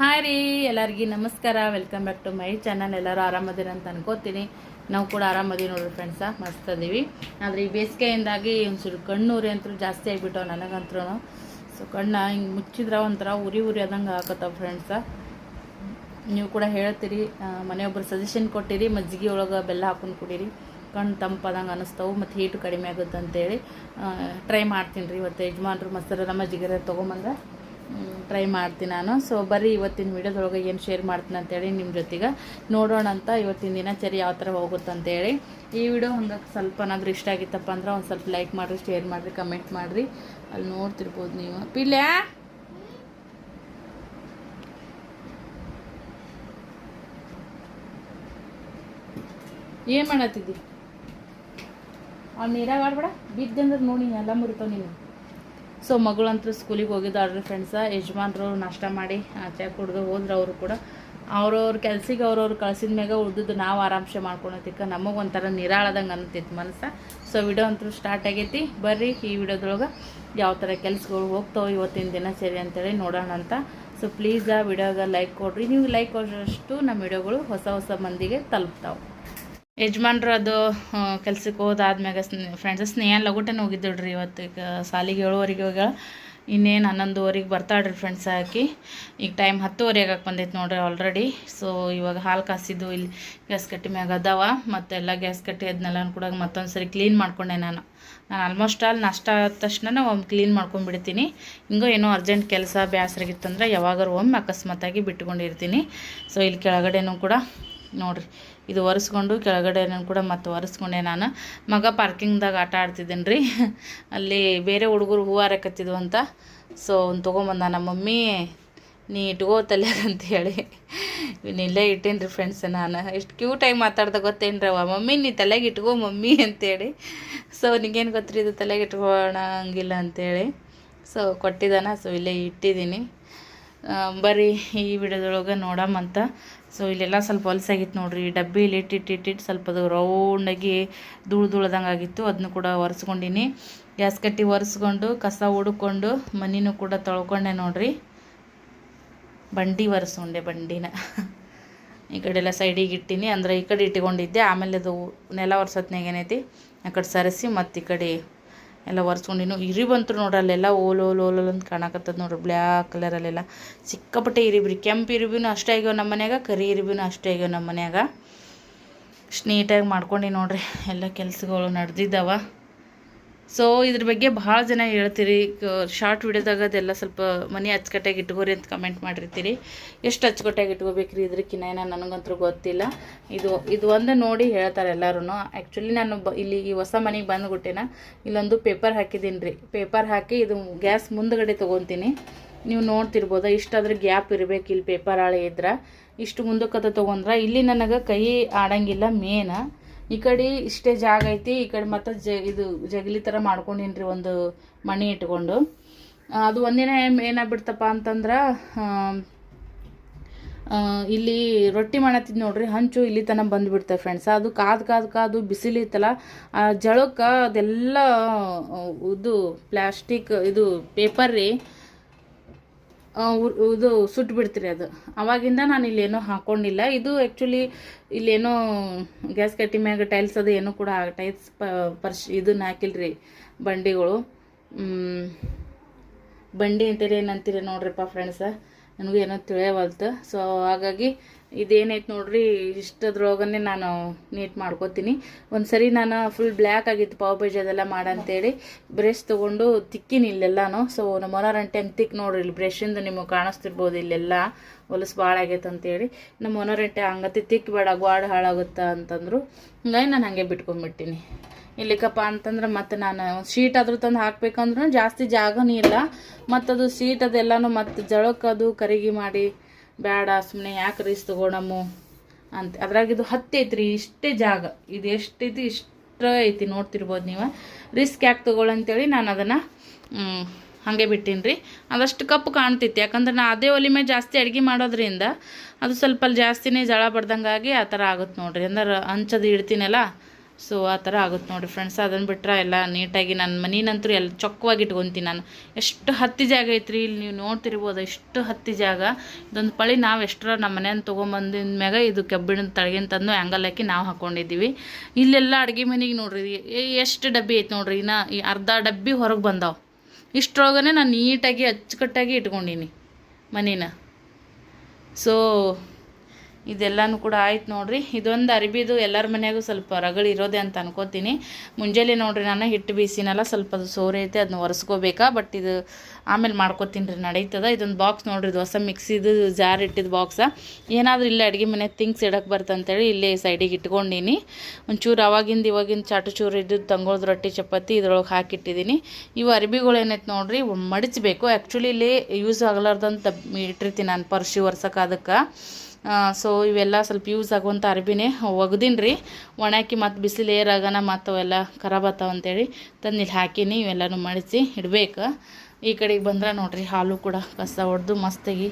Hi ರೀ, ಎಲ್ಲರಿಗೂ ನಮಸ್ಕಾರ. Welcome back to my channel ಎಲ್ಲರೂ ಆರಾಮದಿರ ಅಂತ ಅನ್ಕೋತೀನಿ. ನಾವು ಕೂಡ ಆರಾಮದೀವಿ ನೋಡ್ರಿ ಫ್ರೆಂಡ್ಸ ಮಸ್ತ್ ಅದೀವಿ. ಆದರೆ ಈ ಬೇಸಿಗೆಯಿಂದಾಗಿ ಒಂಚೂರು ಉರಿ ಅಂತೂ ಜಾಸ್ತಿ ಆಗಿಬಿಟ್ಟವು ನನಗಂತೂ ಸೊ ಕಣ್ಣ ಹಿಂಗೆ ಮುಚ್ಚಿದ್ರೆ ಒಂಥರ ಉರಿ ಉರಿ ಆದಂಗೆ ಆಗತ್ತವ ಫ್ರೆಂಡ್ಸ ನೀವು ಕೂಡ ಹೇಳ್ತೀರಿ. ಮನೆಯೊಬ್ಬರು ಸಜೆಷನ್ ಕೊಟ್ಟಿರಿ. ಮಜ್ಜಿಗೆ ಒಳಗೆ ಬೆಲ್ಲ ಹಾಕೊಂಡು ಕುಡೀರಿ. ಕಣ್ಣು ತಂಪಾದಂಗೆ ಅನಿಸ್ತಾವೆ ಮತ್ತು ಹೀಟು ಕಡಿಮೆ ಆಗುತ್ತೆ ಅಂತೇಳಿ ಟ್ರೈ ಮಾಡ್ತೀನಿ ರೀ ಇವತ್ತು. ಯಜಮಾನ್ರು ಮೊಸರೆಲ್ಲ ಮಜ್ಜಿಗೆರೆ ತೊಗೊಂಬಂದ್ರೆ. ಟ್ರೈ ಮಾಡ್ತೀನಿ ನಾನು. ಸೊ ಬರೀ ಇವತ್ತಿನ ವೀಡಿಯೋದೊಳಗೆ ಏನು ಶೇರ್ ಮಾಡ್ತೀನಿ ಅಂತೇಳಿ ನಿಮ್ಮ ಜೊತೆಗೆ ನೋಡೋಣ ಅಂತ ಇವತ್ತಿನ ದಿನಚರಿ ಯಾವ ಥರ ಹೋಗುತ್ತೆ ಅಂತೇಳಿ ಈ ವಿಡಿಯೋ ಹಂಗೆ ಸ್ವಲ್ಪನಾದ್ರೂ ಇಷ್ಟ ಆಗಿತ್ತಪ್ಪ ಅಂದ್ರೆ ಒಂದು ಸ್ವಲ್ಪ ಲೈಕ್ ಮಾಡಿರಿ ಶೇರ್ ಮಾಡಿರಿ ಕಮೆಂಟ್ ಮಾಡಿರಿ. ಅಲ್ಲಿ ನೋಡ್ತಿರ್ಬೋದು ನೀವು. ಪಿಲ್ಯಾ? ಏನು ಮಾಡತ್ತಿದ್ದಿ? ಅವ್ನು ನೀರಾಗ ಆಡ್ಬೇಡ, ಬಿದ್ದಂದ್ರೆ ನೋಡಿ, ಎಲ್ಲ ಮುರಿತಾವ ನೀನು. ಸೊ ಮಗಳಂತೂ ಸ್ಕೂಲಿಗೆ ಹೋಗಿದ್ದಾಳ್ರಿ ಫ್ರೆಂಡ್ಸ ಯಜಮಾನ್ರು ನಾಷ್ಟ ಮಾಡಿ ಆಚೆ ಕುಡ್ದು ಹೋದ್ರೆ ಅವರು ಕೂಡ. ಅವ್ರವ್ರ ಕೆಲ್ಸಿಗೆ ಅವ್ರವ್ರು ಕಳ್ಸಿದ ಮ್ಯಾಗ ಉಳ್ದಿದ್ದು ನಾವು ಆರಾಮ್ಸೆ ಮಾಡ್ಕೊಳತಿಕ್ಕ ನಮಗೆ ಒಂಥರ ನಿರಾಳದಂಗೆ ಅನ್ನತಿತ್ತು ಮನಸ್ಸು. ಸೊ ವಿಡಿಯೋ ಅಂತೂ ಸ್ಟಾರ್ಟ್ ಆಗೈತಿ. ಬರ್ರಿ ಈ ವಿಡಿಯೋದೊಳಗೆ ಯಾವ ಥರ ಕೆಲ್ಸಗಳು ಹೋಗ್ತಾವೆ ಇವತ್ತಿನ ದಿನ ಸೇರಿ ಅಂತೇಳಿ ನೋಡೋಣ ಅಂತ. ಸೊ ಪ್ಲೀಸ್ ಆ ವಿಡಿಯೋಗೆ ಲೈಕ್ ಕೊಡ್ರಿ. ನೀವು ಲೈಕ್ ಕೊಡೋಷ್ಟು ನಮ್ಮ ವಿಡಿಯೋಗಳು ಹೊಸ ಹೊಸ ಮಂದಿಗೆ ತಲುಪ್ತಾವೆ. ಯಜಮಾನ್ರು ಅದು ಕೆಲ್ಸಕ್ಕೆ ಹೋದಾದ್ಮ್ಯಾಗ ಫ್ರೆಂಡ್ಸ್ ಸ್ನೇಹ ಲಘುಟೇನೆ ಹೋಗಿದ್ದಳು ರೀ ಇವತ್ತು. ಈಗ ಸಾಲಿಗೆ ಏಳುವರೆಗೆ ಹೋಗ ಇನ್ನೇನು ಹನ್ನೊಂದುವರೆಗೆ ಬರ್ತಾಳ್ರಿ ಫ್ರೆಂಡ್ಸ್ ಹಾಕಿ ಈಗ ಟೈಮ್ ಹತ್ತುವರೆ ಆಗಕ್ಕೆ ಬಂದೈತೆ ನೋಡ್ರಿ ಆಲ್ರೆಡಿ ಸೊ ಇವಾಗ ಹಾಲು ಕಾಸಿದ್ದು ಇಲ್ಲಿ ಗ್ಯಾಸ್ ಕಟ್ಟಿ ಮ್ಯಾಗ ಅದಾವ. ಮತ್ತೆಲ್ಲ ಗ್ಯಾಸ್ ಕಟ್ಟಿ ಅದನ್ನೆಲ್ಲ ಕೂಡ ಮತ್ತೊಂದು ಸರಿ ಕ್ಲೀನ್ ಮಾಡ್ಕೊಂಡೆ ನಾನು. ನಾನು ಆಲ್ಮೋಸ್ಟ್ ಆಲ್ ನಷ್ಟ ಆದ ತಕ್ಷಣ ಒಮ್ಮೆ ಕ್ಲೀನ್ ಮಾಡ್ಕೊಂಡ್ಬಿಡ್ತೀನಿ ಹಿಂಗೋ ಏನೋ ಅರ್ಜೆಂಟ್ ಕೆಲಸ ಬೇಸರಾಗಿತ್ತಂದ್ರೆ ಯಾವಾಗಾರು ಒಮ್ಮೆ ಅಕಸ್ಮಾತಾಗಿ ಬಿಟ್ಕೊಂಡಿರ್ತೀನಿ. ಸೊ ಇಲ್ಲಿ ಕೆಳಗಡೆನೂ ಕೂಡ ನೋಡ್ರಿ. ಇದು ಒರೆಸ್ಕೊಂಡು ಕೆಳಗಡೆ ಕೂಡ ಮತ್ತೆ ಒರೆಸ್ಕೊಂಡೆ ನಾನು. ಮಗ ಪಾರ್ಕಿಂಗ್ದಾಗ ಆಟ ಆಡ್ತಿದ್ದೀನಿ ರೀ. ಅಲ್ಲಿ ಬೇರೆ ಹುಡುಗರು ಹೂವು ಹಾರಕತ್ತಿದ್ವು ಅಂತ. ಸೊ ಅವ್ನು ತೊಗೊಂಬಂದ, ನಮ್ಮ ಮಮ್ಮಿ, ನೀ ಇಟ್ಕೋ ಅಂತ ಹೇಳಿ. ಇವ್ನ ಇಲ್ಲೇ ಇಟ್ಟೇನಿ ರೀ ಫ್ರೆಂಡ್ಸ್ ನಾನು. ಎಷ್ಟು ಕ್ಯೂಟಾಗಿ ಮಾತಾಡ್ದೆ ಗೊತ್ತೇನು ರೀ ಅವ ಮಮ್ಮಿ, ನೀ ತಲೆಗೆ ಇಟ್ಕೋ ಮಮ್ಮಿ ಅಂತೇಳಿ ಸೊ ನಿಗೇನು ಗೊತ್ತ್ರಿ, ಇದು ತಲೆಗೆ ಇಟ್ಕೊಳಂಗಿಲ್ಲ ಅಂತೇಳಿ ಸೊ ಕೊಟ್ಟಿದ್ದಾನ. ಸೊ ಇಲ್ಲೇ ಇಟ್ಟಿದ್ದೀನಿ. ಬರೀ ಈ ವಿಡಿಯೋದೊಳಗೆ ನೋಡಮ್ಮಂತ ಸೊ ಇಲ್ಲೆಲ್ಲ ಸ್ವಲ್ಪ ಹೊಲಸಾಗಿತ್ತು ನೋಡ್ರಿ. ಡಬ್ಬಿ ಡಬ್ಬಿಲಿ ಇಟ್ಟಿಟ್ಟಿಟ್ಟಿಟ್ಟು ಸ್ವಲ್ಪ ಅದು ರೌಂಡಾಗಿ ಧೂಳು ಧೂಳ್ದಂಗೆ ಆಗಿತ್ತು. ಅದನ್ನು ಕೂಡ ಒರೆಸ್ಕೊಂಡಿನಿ. ಗ್ಯಾಸ್ ಕಟ್ಟಿ ಒರೆಸ್ಕೊಂಡು, ಕಸ ಹುಡುಕೊಂಡು ಮನಿನೂ ಕೂಡ ತೊಳ್ಕೊಂಡೆ ನೋಡ್ರಿ. ಬಂಡಿ ಒರೆಸ್ಕೊಂಡೆ ಬಂಡಿನ. ಈ ಕಡೆ ಎಲ್ಲ ಸೈಡಿಗೆ ಇಟ್ಟಿನಿ. ಅಂದ್ರೆ ಈ ಕಡೆ ಇಟ್ಕೊಂಡಿದ್ದೆ. ಆಮೇಲೆ ಅದು ನೆಲ ಒರೆಸೋತ್ನಾಗ ಏನೈತಿ ಆ ಕಡೆ ಸರಿಸಿ ಮತ್ತು ಈ ಕಡೆ ಎಲ್ಲ ಒರೆಸ್ಕೊಂಡಿನು ಇರಿ ಬಂತು ನೋಡ್ರಿ, ಅಲ್ಲೆಲ್ಲ ಓಲ್ ಓಲ್ ಓಲ್ ಅಂತ ಕಾಣಕತ್ತದ ನೋಡ್ರಿ ಬ್ಲ್ಯಾಕ್ ಕಲರಲ್ಲೆಲ್ಲ ಸಿಕ್ಕಾಪಟ್ಟೆ ಇರಿಬ್ರಿ ಕೆಂಪು ಇರಿಬಿನೂ ಅಷ್ಟೇ ಆಗ್ಯಾವ ನಮ್ಮ ಮನ್ಯಾಗ, ಕರಿ ಇರಿಬಿನೂ ಅಷ್ಟೇ ಆಗ್ಯಾವ ನಮ್ಮ ಮನ್ಯಾಗ. ಅಷ್ಟು ನೀಟಾಗಿ ಮಾಡ್ಕೊಂಡು ನೋಡ್ರಿ, ಎಲ್ಲ ಕೆಲಸಗಳು ನಡೆದಿದ್ದಾವ. ಸೊ ಇದ್ರ ಬಗ್ಗೆ ಭಾಳ ಜನ ಹೇಳ್ತೀರಿ. ಶಾರ್ಟ್ ವಿಡಿಯೋದಾಗ ಅದೆಲ್ಲ ಸ್ವಲ್ಪ ಮನೆ ಅಚ್ಚುಕಟ್ಟಾಗಿ ಇಟ್ಕೋರಿ ಅಂತ ಕಮೆಂಟ್ ಮಾಡಿರ್ತೀರಿ. ಎಷ್ಟು ಅಚ್ಚುಕಟ್ಟಾಗಿ ಇಟ್ಕೋಬೇಕ್ರಿ ಇದಕ್ಕಿನ್ನ ಏನೋ ನನಗಂತೂ ಗೊತ್ತಿಲ್ಲ. ಇದು ಇದು ಒಂದು ನೋಡಿ ಹೇಳ್ತಾರೆ ಎಲ್ಲರೂ ಆ್ಯಕ್ಚುಲಿ ನಾನು ಬ, ಇಲ್ಲಿ ಈ ಹೊಸ ಮನೆಗೆ ಬಂದುಬಿಟ್ಟೆನ, ಇಲ್ಲೊಂದು ಪೇಪರ್ ಹಾಕಿದ್ದೀನಿ ರೀ ಪೇಪರ್ ಹಾಕಿ ಇದು ಗ್ಯಾಸ್ ಮುಂದಗಡೆ ತೊಗೊತೀನಿ. ನೀವು ನೋಡ್ತಿರ್ಬೋದು, ಇಷ್ಟಾದ್ರೆ ಗ್ಯಾಪ್ ಇರಬೇಕು ಇಲ್ಲಿ ಪೇಪರ್ ಹಾಳೆ ಇದ್ರೆ. ಇಷ್ಟು ಮುಂದಕ್ಕದ ತೊಗೊಂಡ್ರೆ, ಇಲ್ಲಿ ನನಗೆ ಕೈ ಆಡಂಗಿಲ್ಲ ಮೇನ. ಈ ಕಡೆ ಇಷ್ಟೇ ಜಾಗ ಐತಿ, ಈ ಕಡೆ ಮತ್ತೆ ಜ, ಇದು ಜಗಲಿ ಥರ ಮಾಡ್ಕೊಂಡೇನ್ರಿ ಒಂದು ಮಣಿ ಇಟ್ಕೊಂಡು. ಅದು ಒಂದಿನ ಏನಾಗ್ಬಿಡ್ತಪ್ಪ ಅಂತಂದ್ರೆ ಇಲ್ಲಿ ರೊಟ್ಟಿ ಮಾಡತ್ತಿದ್ ನೋಡ್ರಿ, ಹಂಚು ಇಲ್ಲಿ ತನಕ ಬಂದುಬಿಡ್ತವೆ ಫ್ರೆಂಡ್ಸ್ ಅದು ಕಾದು ಕಾದು ಕಾದು ಬಿಸಿಲು ಇತ್ತಲ್ಲ ಆ ಜಳಕ್ಕೆ ಅದೆಲ್ಲ ಇದು ಪ್ಲಾಸ್ಟಿಕ್ ಇದು ಪೇಪರ್ ರೀ ಇದು ಸುಟ್ಟು ಬಿಡ್ತೀರಿ ಅದು. ಅವಾಗಿಂದ ನಾನು ಇಲ್ಲೇನೋ ಹಾಕ್ಕೊಂಡಿಲ್ಲ ಇದು ಆ್ಯಕ್ಚುಲಿ ಇಲ್ಲೇನೋ ಗ್ಯಾಸ್ ಕಟ್ಟಿ ಮ್ಯಾಗ ಟೈಲ್ಸ್ ಅದು ಏನೂ ಕೂಡ ಟೈಲ್ಸ್ ಪರ್ಶ್ ಇದನ್ನ ಹಾಕಿಲ್ರಿ ಬಂಡಿಗಳು. ಬಂಡಿ ಅಂತೀರಿ ಏನಂತೀರಿ ನೋಡ್ರಿಪ್ಪ ಫ್ರೆಂಡ್ಸ ನನಗೂ ಏನೋ ತಿಳಿಯವಲ್ತು ಸೊ ಹಾಗಾಗಿ ಇದೇನೈತೆ ನೋಡ್ರಿ ಇಷ್ಟದ್ರೊಳಗನೆ ನಾನು ನೀಟ್ ಮಾಡ್ಕೋತೀನಿ. ಒಂದು ಸರಿ ನಾನು ಫುಲ್ ಬ್ಲ್ಯಾಕ್ ಆಗಿತ್ತು, ಪಾವ್ ಭಾಜಿ ಅದೆಲ್ಲ ಮಾಡಂತೇಳಿ ಬ್ರಷ್ ತೊಗೊಂಡು ತಿಕ್ಕಿನಿ ಇಲ್ಲೆಲ್ಲಾನು. ಸೊ ನಮ್ಮ ಮೊನರಂಟೆ ಹಂಗೆ ತಿಕ್ ನೋಡ್ರಿ, ಇಲ್ಲಿ ಬ್ರಷಿಂದ ನಿಮಗೆ ಕಾಣಿಸ್ತಿರ್ಬೋದು ಇಲ್ಲೆಲ್ಲ, ಹೊಲಸು ಭಾಳ ಆಗೈತೆ ಅಂತೇಳಿ. ನಮ್ಮ ಓನರಂಟೆ ಹಂಗತಿ ತಿಕ್ಕಬೇಡ ಗ್ವಾಡ್ ಹಾಳಾಗುತ್ತಾ ಅಂತಂದ್ರು. ಹಂಗಾಗಿ ನಾನು ಹಾಗೆ ಬಿಟ್ಕೊಂಡ್ಬಿಟ್ಟಿನಿ ಇಲ್ಲಿಕಪ್ಪ ಅಂತಂದ್ರೆ ಮತ್ತೆ ನಾನು ಶೀಟ್ ಆದ್ರೂ ತಂದು ಹಾಕ್ಬೇಕಂದ್ರೂ ಜಾಸ್ತಿ ಜಾಗನೂ ಇಲ್ಲ. ಮತ್ತದು ಅದು ಶೀಟ್ ಅದೆಲ್ಲನೂ ಮತ್ತು ಜಳಕ್ಕದು ಕರಿಗಿ ಮಾಡಿ ಬೇಡ ಸುಮ್ಮನೆ ಯಾಕೆ ರೀಸ್ ತೊಗೊಳಮ್ಮು ಅಂತ. ಅದ್ರಾಗ ಇದು ಹತ್ತಿ ಐತ್ರಿ, ಇಷ್ಟೇ ಜಾಗ. ಇದು ಎಷ್ಟೈತಿ ಇಷ್ಟ ಐತಿ ನೋಡ್ತಿರ್ಬೋದು ನೀವು. ರಿಸ್ಕ್ ಯಾಕೆ ತೊಗೊಳಂತೇಳಿ ನಾನು ಅದನ್ನು ಹಾಗೆ ಬಿಟ್ಟೀನಿ ರೀ ಅದಷ್ಟು ಕಪ್ಪು ಕಾಣ್ತೈತಿ ಯಾಕಂದ್ರೆ ನಾ ಅದೇ ಒಲೆ ಮೇಲೆ ಜಾಸ್ತಿ ಅಡುಗೆ ಮಾಡೋದ್ರಿಂದ ಅದು ಸ್ವಲ್ಪ ಜಾಸ್ತಿನೇ ಜಳ ಬಡ್ದಂಗಾಗಿ ಆ ಥರ ಆಗುತ್ತೆ ನೋಡಿರಿ. ಅಂದ್ರೆ ಹಂಚದು ಇಡ್ತೀನಲ್ಲ ಸೊ ಆ ಥರ ಆಗುತ್ತೆ ನೋಡಿ ಫ್ರೆಂಡ್ಸ್ ಅದನ್ನು ಬಿಟ್ರೆ ಎಲ್ಲ ನೀಟಾಗಿ ನನ್ನ ಮನೇನಂತೂ ಎಲ್ಲ ಚೊಕ್ಕವಾಗಿ ಇಟ್ಕೊತೀನಿ ನಾನು. ಎಷ್ಟು ಹತ್ತಿ ಜಾಗ ಐತ್ರಿ ಇಲ್ಲಿ ನೀವು ನೋಡ್ತಿರ್ಬೋದು, ಎಷ್ಟು ಹತ್ತಿ ಜಾಗ. ಇದೊಂದು ಪಳಿ ನಾವು ಎಷ್ಟರ ನಮ್ಮ ಮನೆಯನ್ನು ತೊಗೊಂಬಂದಿದ ಮ್ಯಾಗ ಇದು ಕಬ್ಬಿಣದ ತಳಗಿನ ತಂದು ಆ್ಯಂಗಲ್ ಹಾಕಿ ನಾವು ಹಾಕ್ಕೊಂಡಿದ್ದೀವಿ ಇಲ್ಲೆಲ್ಲ ಅಡುಗೆ ಮನೆಗೆ ನೋಡ್ರಿ ಎಷ್ಟು ಡಬ್ಬಿ ಐತೆ ನೋಡ್ರಿ ಇನ್ನು ಈ ಅರ್ಧ ಡಬ್ಬಿ ಹೊರಗೆ ಬಂದಾವೆ. ಇಷ್ಟರೊಳಗನೆ ನಾನು ನೀಟಾಗಿ ಅಚ್ಚುಕಟ್ಟಾಗಿ ಇಟ್ಕೊಂಡೀನಿ ಮನಿನ. ಸೊ ಇದೆಲ್ಲನೂ ಕೂಡ ಆಯ್ತು ನೋಡಿರಿ. ಇದೊಂದು ಅರಿಬಿದು ಎಲ್ಲರ ಮನೆಯಾಗೂ ಸ್ವಲ್ಪ ರಗಳು ಇರೋದೆ ಅಂತ ಅನ್ಕೋತೀನಿ. ಮುಂಜಾನೆ ನೋಡಿರಿ ನಾನು ಹಿಟ್ಟು ಬೀಸಿನಲ್ಲ ಸ್ವಲ್ಪ ಅದು ಸೋರೆ ಐತೆ ಅದನ್ನ ಒರೆಸ್ಕೋಬೇಕಾ? ಬಟ್ ಇದು ಆಮೇಲೆ ಮಾಡ್ಕೊತೀನಿ ರೀ, ನಡೀತದ. ಇದೊಂದು ಬಾಕ್ಸ್ ನೋಡ್ರಿ ಹೊಸ ಮಿಕ್ಸಿದು ಜಾರ್ ಇಟ್ಟಿದ್ದು ಬಾಕ್ಸ ಏನಾದರೂ ಇಲ್ಲೇ ಅಡುಗೆ ಮನೆ ಥಿಂಗ್ಸ್ ಇಡಕ್ಕೆ ಬರ್ತಂತೇಳಿ ಇಲ್ಲೇ ಸೈಡಿಗೆ ಇಟ್ಕೊಂಡೀನಿ. ಒಂಚೂರು ಅವಾಗಿಂದ ಇವಾಗಿಂದ ಚಾಟು ಚೂರು ಇದ್ದು ತಂಗೋದು ರೊಟ್ಟಿ, ಚಪಾತಿ ಇದ್ರೊಳಗೆ ಹಾಕಿಟ್ಟಿದ್ದೀನಿ ಇವು ಅರ್ಬಿಗಳು ಏನೈತೆ ನೋಡ್ರಿ ಮಡಚಬೇಕು. ಆ್ಯಕ್ಚುಲಿ ಇಲ್ಲಿ ಯೂಸ್ ಆಗಲಾರ್ದಂತ ಇಟ್ಟಿರ್ತೀನಿ ನಾನು ಪರ್ಶಿ ಒರ್ಸಕ್ಕೆ ಅದಕ್ಕೆ. ಸೊ ಇವೆಲ್ಲ ಸ್ವಲ್ಪ ಯೂಸ್ ಆಗುವಂಥ ಅರ್ಬಿನೇ ಒಗ್ದೀನಿ ರೀ ಒಣಾಕಿ ಮತ್ತು ಬಿಸಿಲು ಏರಾಗನ ಮತ್ತು ಅವೆಲ್ಲ ಖರಾಬ್ ಆತಾವಂತೇಳಿ ತಂದು ಇಲ್ಲಿ ಹಾಕಿನಿ, ಇವೆಲ್ಲನೂ ಮಡಿಸಿ ಇಡ್ಬೇಕು. ಈ ಕಡೆಗೆ ಬಂದ್ರೆ ನೋಡ್ರಿ ಹಾಲು ಕೂಡ ಕಸ ಹೊಡೆದು ಮಸ್ತಾಗಿ